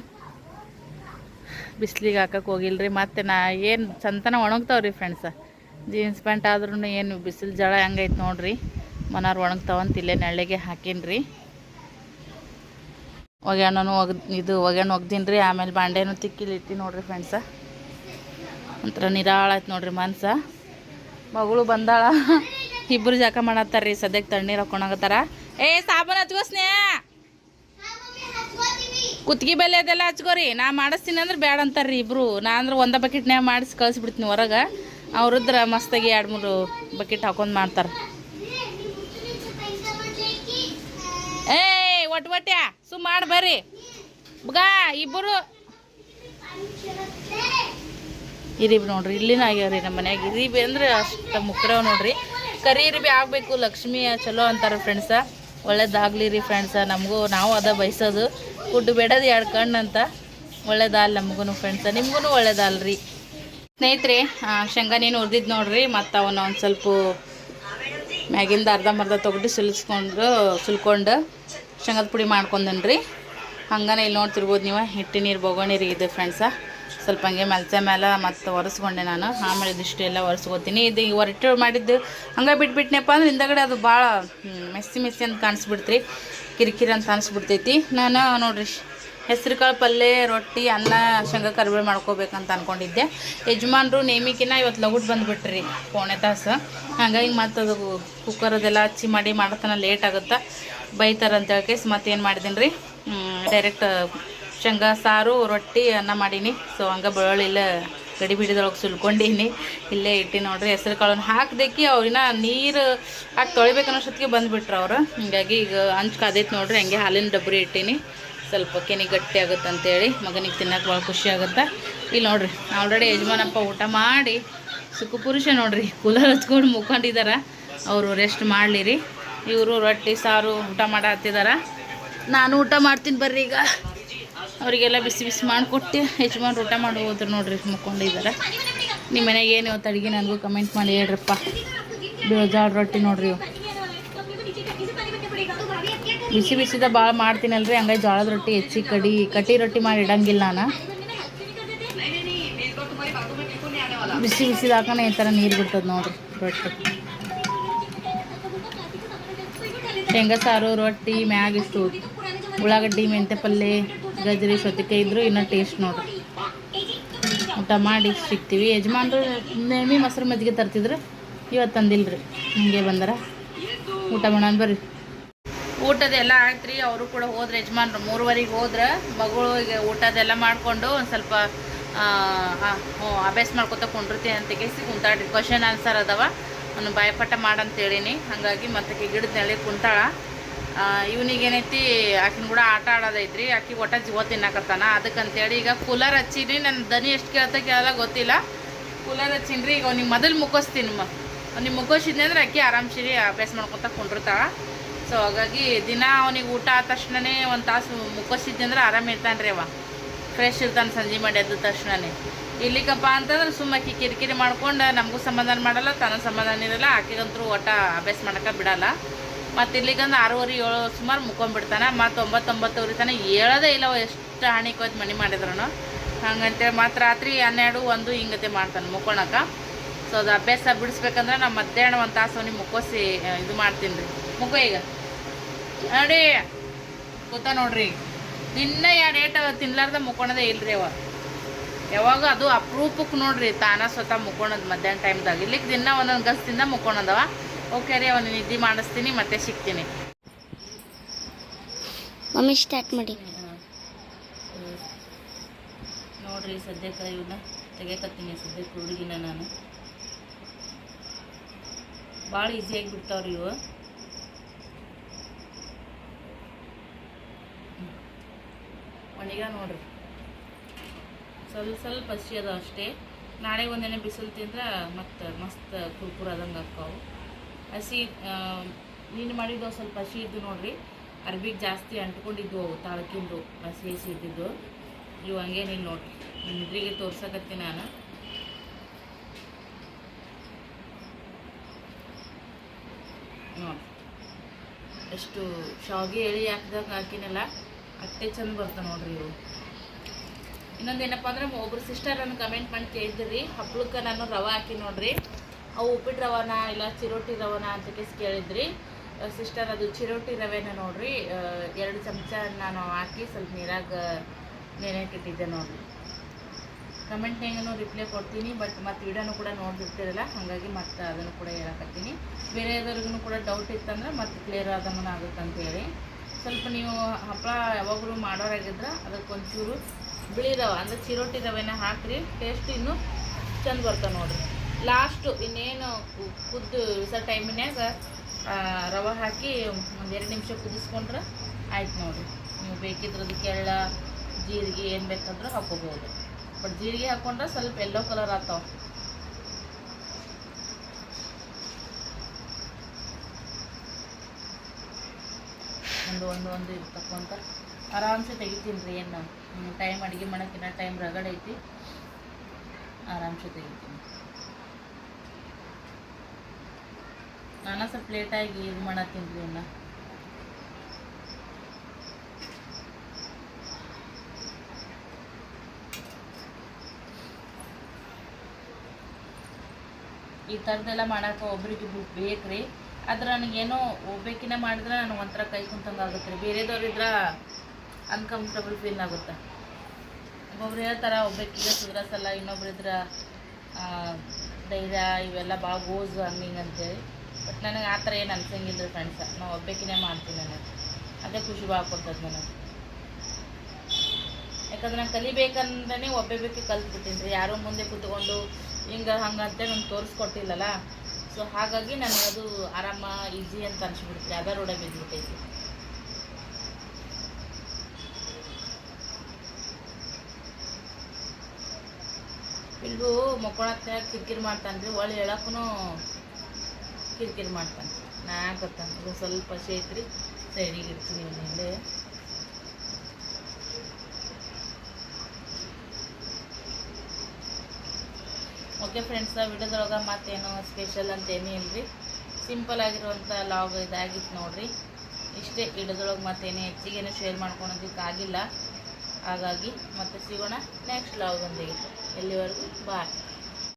ಬಿಸ್ಲಿಗೆ ಹಾಕಕ್ಕೆ ಹೋಗಿಲ್ರಿ. ಮತ್ತೆ ನಾ ಏನು ಚಂತನ ಒಣಗ್ತಾವ್ರಿ ಫ್ರೆಂಡ್ಸ ಜೀನ್ಸ್ ಪ್ಯಾಂಟ್ ಆದ್ರೂ ಏನು ಬಿಸಿಲು ಜಳ ಹೆಂಗೈತೆ ನೋಡ್ರಿ. ಮನಾರ್ ಒಣಗ್ತಾವಂತ ಇಲ್ಲೇ ನೆಳ್ಳಿಗೆ ಹಾಕೀನಿ ಒಗ್ಯಾಣನು ಒಗ್ ಇದು ಒಗ್ಯಾಣ ಒಗ್ದೀನಿ ರೀ ಆಮೇಲೆ ಬಾಂಡೆನೂ ತಿಕ್ಕಿಲಿ ಇಟ್ಟು ನೋಡ್ರಿ ಫ್ರೆಂಡ್ಸ ಒಂಥರ ನಿರಾಳ ಆಯ್ತು ನೋಡ್ರಿ ಮನ್ಸ. ಮಗಳು ಬಂದಾಳ. ಇಬ್ಬರು ಜಾಕ ಮಾಡತ್ತಾರ ರೀ ಸದ್ಯಕ್ಕೆ ತಣ್ಣೀರು ಹಾಕೊಂಡಾಗತ್ತಾರ ಏ, ಸಾಬೂನು ಹಚ್ಕೋ ಸ್ನೇಹ. ಕುತ್ಗಿ ಬೆಲೆ ಅದೆಲ್ಲ ಹಚ್ಕೋರಿ. ನಾ ಮಾಡಿಸ್ತೀನಿ ಅಂದ್ರೆ ಬೇಡ ಅಂತಾರ್ರಿ ಇಬ್ರು. ನಾ ಅಂದ್ರೆ ಒಂದ ಬಕೆಟ್ನ್ಯಾಗ ಮಾಡಿಸಿ ಕಳಿಸ್ಬಿಡ್ತೀನಿ ಹೊರಗೆ. ಅವ್ರದ್ರ ಮಸ್ತಾಗಿ ಎರಡು ಮೂರು ಬಕೆಟ್ ಹಾಕೊಂಡ್ ಮಾಡ್ತಾರೆ. ಏಯ್ ಒಟ್ಟು ಒಟ್ಟ್ಯಾ ಮಾಡಿ ಬರ್ರಿ. ಬಗ ಇಬ್ಬರು ಇರಿಬಿ ನೋಡ್ರಿ, ಇಲ್ಲಿನ ಆಗ್ಯಾವ್ರಿ ನಮ್ಮ ಮನ್ಯಾಗ. ಇರಿಬಿ ಅಂದ್ರೆ ಅಷ್ಟು ಮುಕ್ರವ್ ನೋಡ್ರಿ. ಕರಿ ಇರಿಬಿ ಆಗಬೇಕು, ಲಕ್ಷ್ಮಿ ಚಲೋ ಅಂತಾರೆ ಫ್ರೆಂಡ್ಸ ಒಳ್ಳೇದಾಗ್ಲಿ ರೀ ಫ್ರೆಂಡ್ಸ ನಮಗೂ, ನಾವು ಅದ ಬಯಸೋದು. ಫುಡ್ ಬೇಡದು ಎರಡು ಕಣ್ಣು ಅಂತ. ನಮಗೂ ಫ್ರೆಂಡ್ಸ ನಿಮ್ಗೂ ಒಳ್ಳೇದಲ್ರಿ ಸ್ನೇಹಿತರೆ ನೀನು ಹುರಿದಿದ್ದು ನೋಡ್ರಿ, ಮತ್ತು ಅವನ್ನ ಒಂದು ಸ್ವಲ್ಪ ಮ್ಯಾಗಿಂದ ಅರ್ಧಂಬರ್ಧ ತೊಗೊಂಡು ಸುಲಿಸ್ಕೊಂಡು, ಸುಲ್ಕೊಂಡು ಶೇಂಗದ ಪುಡಿ ಮಾಡ್ಕೊಂಡನ್ರಿ. ರೀ ಹಂಗನೇ ಇಲ್ಲಿ ನೋಡ್ತಿರ್ಬೋದು ನೀವು ಹಿಟ್ಟು ನೀರು ಬೊಗೋಣಿರಿ ಇದು ಫ್ರೆಂಡ್ಸ ಸ್ವಲ್ಪ ಹಂಗೆ ಮೆಲ್ಚ ಮೇಲೆ ಮತ್ತು ಒರೆಸ್ಕೊಂಡೆ ನಾನು. ಆಮೇಲೆ ಇದಿಷ್ಟು ಎಲ್ಲ ಒರೆಸ್ಕೊತೀನಿ. ಇದು ಈ ಹೊರಟು ಮಾಡಿದ್ದು, ಹಂಗೆ ಬಿಟ್ಬಿಟ್ನಪ್ಪ ಅಂದ್ರೆ ಹಿಂದಗಡೆ ಅದು ಭಾಳ ಮೆಸ್ಸಿ ಮೆಸ್ಸಿ ಅಂತ ಕಾಣಿಸ್ಬಿಡ್ತ್ರಿ. ಕಿರಿಕಿರಿ ಅಂತ ಅನಿಸ್ಬಿಡ್ತೈತಿ. ನಾನು ನೋಡ್ರಿ ಹೆಸ್ರು ಕಾಳು ಪಲ್ಯ ರೊಟ್ಟಿ, ಅನ್ನ, ಶೇಂಗಾ ಕರಿಬೇವು ಮಾಡ್ಕೋಬೇಕಂತ ಅನ್ಕೊಂಡಿದ್ದೆ. ಯಜಮಾನ್ರು ನೇಮಿಕಿನ ಇವತ್ತು ಲಗುಟ್ ಬಂದುಬಿಟ್ರಿ ಪೋಣೆ ತಾಸು. ಹಂಗಾಗಿ ಮತ್ತು ಅದು ಕುಕ್ಕರ್ ಅದೆಲ್ಲ ಹಚ್ಚಿ ಮಾಡಿ ಮಾಡತನ ಲೇಟ್ ಆಗುತ್ತೆ ಬೈತಾರೆ ಅಂತ ಮತ್ತೆ ಏನು ಮಾಡಿದ್ದೀನಿ ರೀ ಡೈರೆಕ್ಟ್ ಶೇಂಗಾ, ಸಾರು, ರೊಟ್ಟಿ, ಅನ್ನ ಮಾಡೀನಿ. ಸೊ ಹಂಗೆ ಬೆಳ್ಳುಳ್ಳಿ ಇಲ್ಲ ಗಡಿ ಬಿಡಿದೊಳಗೆ ಸುಲ್ಕೊಂಡೀನಿ. ಇಲ್ಲೇ ಇಟ್ಟು ನೋಡ್ರಿ, ಹೆಸರು ಕಾಳನ್ನು ಹಾಕ್ದಕ್ಕೆ ಅವ್ರಿನ ನೀರು ಹಾಕಿ ತೊಳಿಬೇಕನ್ನೋಷ್ಟೊತ್ತಿಗೆ ಬಂದುಬಿಟ್ರು ಅವರು. ಹಿಂಗಾಗಿ ಈಗ ಹಂಚ್ ಕಾದೈತೆ ನೋಡ್ರಿ, ಹಂಗೆ ಹಾಲಿನ ಡಬ್ರಿ ಇಟ್ಟೀನಿ. ಸ್ವಲ್ಪ ಕೆನೆ ಗಟ್ಟಿ ಆಗುತ್ತೆ ಅಂತೇಳಿ ಮಗನಿಗೆ ತಿನ್ನಕ್ಕೆ ಭಾಳ ಖುಷಿ ಆಗುತ್ತೆ. ಇಲ್ಲಿ ನೋಡ್ರಿ ಆಲ್ರೆಡಿ ಯಜಮಾನಪ್ಪ ಊಟ ಮಾಡಿ ಸುಖ ಪುರುಷ ನೋಡ್ರಿ, ಕೂಲರ್ ಹಚ್ಕೊಂಡು ಮುಕೊಂಡಿದ್ದಾರೆ ಅವರು ರೆಸ್ಟ್ ಮಾಡಲಿರಿ. ಇವರು ರೊಟ್ಟಿ, ಸಾರು ಊಟ ಮಾಡ ನಾನು ಊಟ ಮಾಡ್ತೀನಿ ಬರ್ರಿ ಈಗ. ಅವರಿಗೆಲ್ಲ ಬಿಸಿ ಬಿಸಿ ಮಾಡಿಕೊಟ್ಟು ಯಜಮಾನ್ರು ಊಟ ಮಾಡಿ ಹೋದ್ರು ನೋಡ್ರಿ ಮುಕ್ಕೊಂಡಿದ್ದಾರೆ ನಿಮ್ಮ ಮನೆಗೆ ಏನು ಇವತ್ತು ಅಡುಗೆ, ನನಗೂ ಕಮೆಂಟ್ ಮಾಡಿ ಹೇಳ್ರಪ್ಪ. ಬೇಜಾಳ ರೊಟ್ಟಿ ನೋಡ್ರಿ ಬಿಸಿ ಬಿಸಿದ ಭಾಳ ಮಾಡ್ತೀನಲ್ರಿ, ಹಂಗಾಗಿ ಜೋಳದ ರೊಟ್ಟಿ ಹೆಚ್ಚಿ ಕಡಿ, ಕಟ್ಟಿ ರೊಟ್ಟಿ ಮಾಡಿ ಇಡಂಗಿಲ್ಲ ನಾನು. ಬಿಸಿ ಬಿಸಿದಾಕನೇ ಈ ಥರ ನೀರು ಬಿಡ್ತದೆ ನೋಡ್ರಿ ರೊಟ್ಟಿ. ಶೇಂಗಾ ಸಾರು, ರೊಟ್ಟಿ, ಮ್ಯಾಗ ಇಷ್ಟು ಉಳ್ಳಾಗಡ್ಡಿ ಮೆಂತೆ ಪಲ್ಯ ಗಜ್ರಿ, ಸೌತೆಕಾಯಿ ಇದ್ರು ಇನ್ನೂ ಟೇಸ್ಟ್ ನೋಡ್ರಿ. ಊಟ ಮಾಡಿ ಸಿಗ್ತೀವಿ. ಯಜಮಾನ್ರು ನೇಮಿ ಮೊಸರು ಮಜ್ಜಿಗೆ ತರ್ತಿದ್ರು ಇವತ್ತು ತಂದಿಲ್ರಿ, ಹಿಂಗೆ ಬಂದಾರ. ಊಟ ಮಾಡೋಣ ಬರ್ರಿ. ಊಟದೆಲ್ಲ ಆಯ್ತು ಅವರು ಕೂಡ ಹೋದ್ರೆ, ಯಜಮಾನ್ರು ಮೂರುವರೆಗೆ ಹೋದ್ರೆ. ಮಗಳು ಈಗ ಊಟದೆಲ್ಲ ಮಾಡಿಕೊಂಡು ಒಂದು ಸ್ವಲ್ಪ ಅಭ್ಯಾಸ ಮಾಡ್ಕೊತ ಕುಂಡಿರ್ತೀನಿ ಅಂತ ಕೇಸಿ ಕುಂತಾಡ್ರಿ ಕ್ವಶನ್ ಆನ್ಸರ್ ಅದಾವ. ನಾನು ಭಯಪಟ್ಟ ಮಾಡಂತ ಹೇಳೀನಿ. ಹಾಗಾಗಿ ಮತ್ತೆ ಗಿಡದ ನೆಲೆ ಕುಂತಾಳ. ಇವನಿಗೆ ಏನೈತಿ, ಆಕಿನ ಕೂಡ ಆಟ ಆಡೋದೈತ್ರಿ. ಆಕಿ ಒಟ್ಟ ಜೀವ ತಿನ್ನಕತ್ತಾನ. ಅದಕ್ಕಂತೇಳಿ ಈಗ ಕೂಲರ್ ಹಚ್ಚೀನಿ. ನನ್ನ ದನಿ ಎಷ್ಟು ಕೇಳ್ತಾ ಕೇಳಲ್ಲ, ಗೊತ್ತಿಲ್ಲ. ಕೂಲರ್ ಹಚ್ಚಿನ್ರಿ. ಈಗ ಅವ್ನಿಗೆ ಮೊದಲು ಮುಗಿಸ್ತೀನಿ ಅವ್ನಿಗೆ ಮುಗಿಸಿದ್ನಿ ಅಂದ್ರೆ ಅಕ್ಕಿ ಆರಾಮ್ಸಿರಿ ಅಭ್ಯಾಸ ಮಾಡ್ಕೊತ ಕುಂಡಿರ್ತಾಳ. ಸೊ ಹಾಗಾಗಿ ದಿನ ಅವನಿಗೆ ಊಟ ಆದ ತಕ್ಷಣನೇ ಒಂದು ತಾಸು ಮುಕ್ಕೋಸಿದ್ನಿ ಅಂದ್ರೆ ಆರಾಮ ಇರ್ತಾನೆ ರೀ ಅವ ಫ್ರೆಶ್ ಇರ್ತಾನೆ ಸಂಜೆ ಮಾಡಿ ಎದ್ದ ತಕ್ಷಣನೇ. ಇಲ್ಲಿಗಪ್ಪ ಅಂತಂದ್ರೆ ಸುಮ್ಮ ಆಕೆ ಕಿರಿಕಿರಿ ಮಾಡ್ಕೊಂಡು ನಮಗೂ ಸಮಾಧಾನ ಮಾಡಲ್ಲ ತನ್ನ ಸಮಾಧಾನ ಇರಲ್ಲ ಆಕೆಗಂತೂ ಒಟ್ಟ ಅಭ್ಯಾಸ ಮಾಡೋಕೆ ಬಿಡಲ್ಲ. ಮತ್ತು ಇಲ್ಲಿಗಂದ್ರೆ ಆರೂವರೆ, ಏಳು ಸುಮಾರು ಮುಕ್ಕೊಂಡ್ಬಿಡ್ತಾನೆ ಮತ್ತು ಒಂಬತ್ತೊಂಬತ್ತುವರೆ ತನಕ ಹೇಳೋದೇ ಇಲ್ಲ ಎಷ್ಟು ಎಷ್ಟು ಹಾನಿಕೋಯ್ತು ಮನೆ ಮಾಡಿದ್ರು ಹಂಗಂತೇಳಿ ಮತ್ತು ರಾತ್ರಿ ಹನ್ನೆರಡು, ಒಂದು ಹಿಂಗತೆ ಮಾಡ್ತಾನೆ ಮುಕ್ಕೊಳಕ್ಕೆ ಸೊ ಅದು ಅಭ್ಯಾಸ ಬಿಡಿಸ್ಬೇಕಂದ್ರೆ ನಾವು ಮಧ್ಯಾಹ್ನ ಒಂದು ತಾಸು ಅವ್ನಿಗೆ ಮುಕ್ಕೋಸಿ, ಇದು ಮಾಡ್ತೀನಿ ರೀ. ಮುಕ್ಕೋ ಈಗ. ನೋಡಿ ಕೂತ ನೋಡ್ರಿ? ದಿನ ಎರಡು ಏಟ್ ತಿನ್ಲಾರ್ದ ಮುಕ್ಕೊಳೋದೇ ಇಲ್ರಿ ಅವ. ಯಾವಾಗ ಅದು ಅಪ್ರೂಪಕ್ಕೆ ನೋಡ್ರಿ ತಾನ ಸ್ವತಃ ಮುಕ್ಕೊಳೋದು ಮಧ್ಯಾಹ್ನ ಟೈಮ್ದಾಗ ಇಲ್ಲಿಗೆ ದಿನ ಒಂದೊಂದು ಗಸ್ತಿಂದ ಮುಕ್ಕೊಳದವ ಓಕೆ ರೀ ಅವನು ನಿದ್ದೆ ಮಾಡಿಸ್ತೀನಿ ಮತ್ತೆ ಸಿಗ್ತೀನಿ. ಮಮ್ಮಿ ಸ್ಟಾರ್ಟ್ ಮಾಡಿ. ನೋಡ್ರಿ ಸದ್ಯಕ್ಕೆ ಇವನ್ನ ತೆಗಿಯಕತ್ತೀನಿ ಸದ್ಯಕ್ಕೆ ಹುಡುಗಿನ ನಾನು. ಭಾಳ ಈಸಿಯಾಗಿ ಬಿಡ್ತಾವ್ರಿ ಇವು ಒಣಗ ನೋಡ್ರಿ. ಸ್ವಲ್ಪ ಸ್ವಲ್ಪ ಹಸಿ ಅದ ಅಷ್ಟೇ. ನಾಳೆ ಒಂದಿನ ಬಿಸಿಲು ತಿಂದ್ರೆ ಮತ್ತು ಮಸ್ತ್ ಕುರ್ಕುರ ಆದಂಗೆ ಆಕ್ಕಾವು ಹಸಿ ನೀನು ಮಾಡಿದ್ದು ಸ್ವಲ್ಪ ಹಸಿ ಇದ್ದು ನೋಡ್ರಿ. ಅರ್ಬಿಗೆ ಜಾಸ್ತಿ ಅಂಟ್ಕೊಂಡಿದ್ವು ಅವು ತಾಳಕಿಂದು ಹಸಿ ಹಸಿ ಇದ್ದಿದ್ದು. ಇವು ಹಂಗೆ ನೀನು ನೋಡ್ರಿ. ನಿಮ್ದ್ರಿಗೆ ತೋರ್ಸಕತ್ತಿ ನಾನು. ನೋಡಿ ಎಷ್ಟು ಶಾವಿಗೆ ಎಳಿ ಹಾಕ್ದಾಗ ಹಾಕಿನಲ್ಲ. ಅಷ್ಟೇ ಚಂದ ಬರ್ತಾವೆ ನೋಡ್ರಿ ಇವು ಇನ್ನೊಂದು ಏನಪ್ಪ ಅಂದ್ರೆ ಒಬ್ರು ಸಿಸ್ಟರ್ ಅನ್ನು ಕಮೆಂಟ್ ಮಾಡಿ ಕೇಳಿದ್ರಿ ಹಪ್ಳಕ್ಕೆ ನಾನು ರವೆ ಹಾಕಿ ನೋಡ್ರಿ. ಅವು ಉಪ್ಪಿಟ್ಟು ರವಾನ ಇಲ್ಲ ಚಿರೋಟಿ ರವಾನ ಅಂತ ಕೇಸ್ ಕೇಳಿದ್ರಿ. ಸಿಸ್ಟರ್ ಅದು ಚಿರೋಟಿ ರವೆನ ನೋಡ್ರಿ. ಎರಡು ಚಮಚ ನಾನು ಹಾಕಿ ಸ್ವಲ್ಪ ನೀರಾಗ ನೆನೆಕಿಟ್ಟಿದ್ದೆ ನೋಡ್ರಿ. ಕಮೆಂಟ್ನಾಗೂ ರಿಪ್ಲೈ ಕೊಡ್ತೀನಿ ಬಟ್ ಮತ್ತು ವಿಡಿಯೋನು ಕೂಡ ನೋಡ್ತಿರ್ತೀರಲ್ಲ, ಹಾಗಾಗಿ ಮತ್ತೆ ಅದನ್ನು ಕೂಡ ಹೇಳಕತ್ತೀನಿ. ಬೇರೆದವ್ರಿಗೂ ಕೂಡ ಡೌಟ್ ಇತ್ತಂದ್ರೆ ಮತ್ತೆ ಕ್ಲಿಯರ್ ಆದಮನ ಆಗುತ್ತೆ ಅಂತೇಳಿ ಸ್ವಲ್ಪ ನೀವು ಹಪ್ಪಳ ಯಾವಾಗಲೂ ಮಾಡೋರಾಗಿದ್ರೆ ಅದಕ್ಕೆ ಒಂಚೂರು ರವೆ ಅಂದರೆ ಚಿರೋಟಿ ರವೆನ ಹಾಕ್ರಿ ಟೇಸ್ಟ್ ಇನ್ನೂ ಚಂದ ಬರ್ತವೆ ನೋಡ್ರಿ. ಲಾಸ್ಟು ಇನ್ನೇನು ಕುದ್ದು ಇಳಿಸೋ ಟೈಮಿನ್ಯಾಗ ರವೆ ಹಾಕಿ ಒಂದು ಎರಡು ನಿಮಿಷ ಕುದಿಸ್ಕೊಂಡ್ರೆ ಆಯ್ತು ನೋಡಿರಿ. ನೀವು ಬೇಕಿದ್ರೆ ಅದಕ್ಕೆ ಎಳ್ಳ ಜೀರಿಗೆ ಏನು ಬೇಕಾದರೂ ಹಾಕೋಬೋದು ಬಟ್ ಜೀರಿಗೆ ಹಾಕೊಂಡ್ರೆ ಸ್ವಲ್ಪ ಎಲ್ಲೋ ಕಲರ್ ಆಗ್ತಾವ. ಒಂದು ಒಂದು ಒಂದು ಇದು ತಕ್ಕೊಂತ ಆರಾಮ್ಸೆ ತೆಗಿತೀನಿ ರೀ ಏನು ಟೈಮ್ ಅಡುಗೆ ಮಾಡೋಕ್ಕಿನ್ನ ಟೈಮ್ ರಗಡೈತಿ ಐತಿ. ಆರಾಮ್ಸೆ ತೆಗಿತೀನಿ. ನಾನು ಸ್ವಲ್ಪ ಲೇಟಾಗಿ ಇದು ಮಾಡತ್ತೀನಿ ರೀ ಇನ್ನು. ಈ ಥರದ್ದೆಲ್ಲ ಮಾಡೋಕೆ ಒಬ್ರಿಗೆ ಬೇಕು ರೀ ಆದ್ರೆ ನನಗೇನೋ ಒಬ್ಬೇಕಿನ ಮಾಡಿದ್ರೆ ನನಗೆ ಒಂಥರ ಕೈ ಕುಂತಂಗೆ ಆಗುತ್ತೆ ರೀ. ಬೇರೆದವ್ರು ಇದ್ರೆ ಅನ್ಕಂಫರ್ಟಬಲ್ ಫೀಲ್ ಆಗುತ್ತೆ. ಒಬ್ಬೊಬ್ರು ಹೇಳ್ತಾರೆ ಒಬ್ಬಾಕಿಗೆ ಸುಧಾರಿಸಲ್ಲ ಇನ್ನೊಬ್ರು ಇದ್ರೆ ಆ, ಧೈರ್ಯ ಇವೆಲ್ಲ ಭಾಳ ಗೋಸ್ ಹಂಗೆ ಹಿಂಗೆ ಅಂತೇಳಿ. ಬಟ್ ನನಗೆ ಆ ಥರ ಏನು ಅನ್ಸಂಗಿಲ್ಲ ರೀ ಫ್ರೆಂಡ್ಸ ನಾವು ಒಬ್ಬಾಕಿನೇ ಮಾಡ್ತೀನಿ ನನಗೆ ಅದೇ ಖುಷಿ ಭಾಳ ಕೊಡ್ತದೆ ನನಗೆ. ಯಾಕಂದ್ರೆ ನಾನು ಕಲಿಬೇಕಂದ್ರೆ ಒಬ್ಬೇ ಬೇಕಿ ಕಲ್ತ್ಬಿಟ್ಟಿನಿ ರೀ. ಯಾರೋ ಮುಂದೆ ಕೂತ್ಕೊಂಡು ಹಿಂಗೆ ಹಂಗೆ ಅಂತೇಳಿ ನಂಗೆ ತೋರಿಸ್ಕೊಟ್ಟಿಲ್ಲಲ್ಲ. ಸೊ ಹಾಗಾಗಿ ನನಗದು ಆರಾಮ ಈಸಿ ಅಂತ ಅನ್ಸಿಬಿಡುತ್ತೆ ಅದ ರೋಡ ಬಿದ್ದುಬಿಟ್ಟೈತಿ ಇಲ್ಗೂ ಮಕ್ಕೊಳಕ್ಕೆ ಕಿರಿಕಿರಿ ಮಾಡ್ತಾನೆ ರೀ ಒಳ್ಳೆ ಹೇಳಕ್ಕೂ ಕಿರಿಕಿರಿ ಮಾಡ್ತಾನೆ ನಾ ಗೊತ್ತಾನೆ ಸ್ವಲ್ಪ ಹಸಿ ಐತ್ರಿ ಸೈಡಿಗೆ ಇಡ್ತೀನಿ ಇಲ್ಲೇ ಓಕೆ ಫ್ರೆಂಡ್ಸ್ ವಿಡಿಯೋದೊಳಗೆ ಮತ್ತೇನು ಸ್ಪೆಷಲ್ ಅಂತ ಏನೂ ರೀ ಸಿಂಪಲ್ ಆಗಿರುವಂಥ ಲಾಗ್ ಇದಾಗಿತ್ತು ನೋಡ್ರಿ. ಇಷ್ಟೇ ವಿಡಿಯೋದೊಳಗೆ ಮತ್ತೇನೇ ಹೆಚ್ಚಿಗೇನು ಶೇರ್ ಮಾಡ್ಕೊಳೋದಕ್ಕಾಗಿಲ್ಲ ಹಾಗಾಗಿ ಮತ್ತೆ ಸಿಗೋಣ ನೆಕ್ಸ್ಟ್ ಲಾಗೊಂದಿಗೆ ಎಲ್ಲಿವರೆಗೂ ಬಾಯ್